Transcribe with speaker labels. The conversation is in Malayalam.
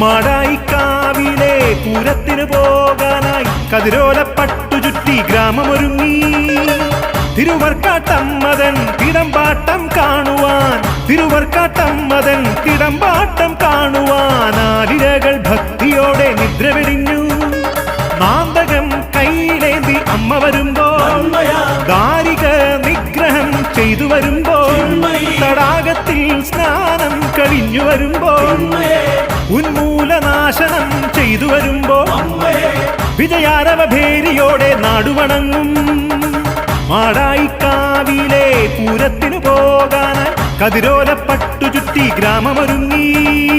Speaker 1: മാടായിക്കാവിലെ പൂരത്തിന് പോകാനായി കതിരോലപ്പട്ടു ചുറ്റി ഗ്രാമമൊരുങ്ങി. തിരുവർക്കാട്ടം മതൻ തിടമ്പാട്ടം കാണുവാൻ തിരുവർക്കാട്ടം മതൻ തിടമ്പാട്ടം കാണുവാൻ ആലിരകൾ ഭക്തിയോടെ നിദ്ര വെടിഞ്ഞു നാന്തകം കയ്യിലേന്തി അമ്മ വരുമ്പോൾ ദാരിക നിഗ്രഹം ചെയ്തു വരുമ്പോൾ തടാകത്തിൽ സ്നാനം കഴിഞ്ഞു വരുമ്പോൾ ഉന്മൂലനാശനം ചെയ്തു വരുമ്പോൾ വിജയാരവഭേരിയോടെ നാടുവണങ്ങും. മാടായിക്കാവിലെ പൂരത്തിനു പോകാൻ കതിരോലപ്പട്ടു ചുറ്റി ഗ്രാമമൊരുങ്ങി.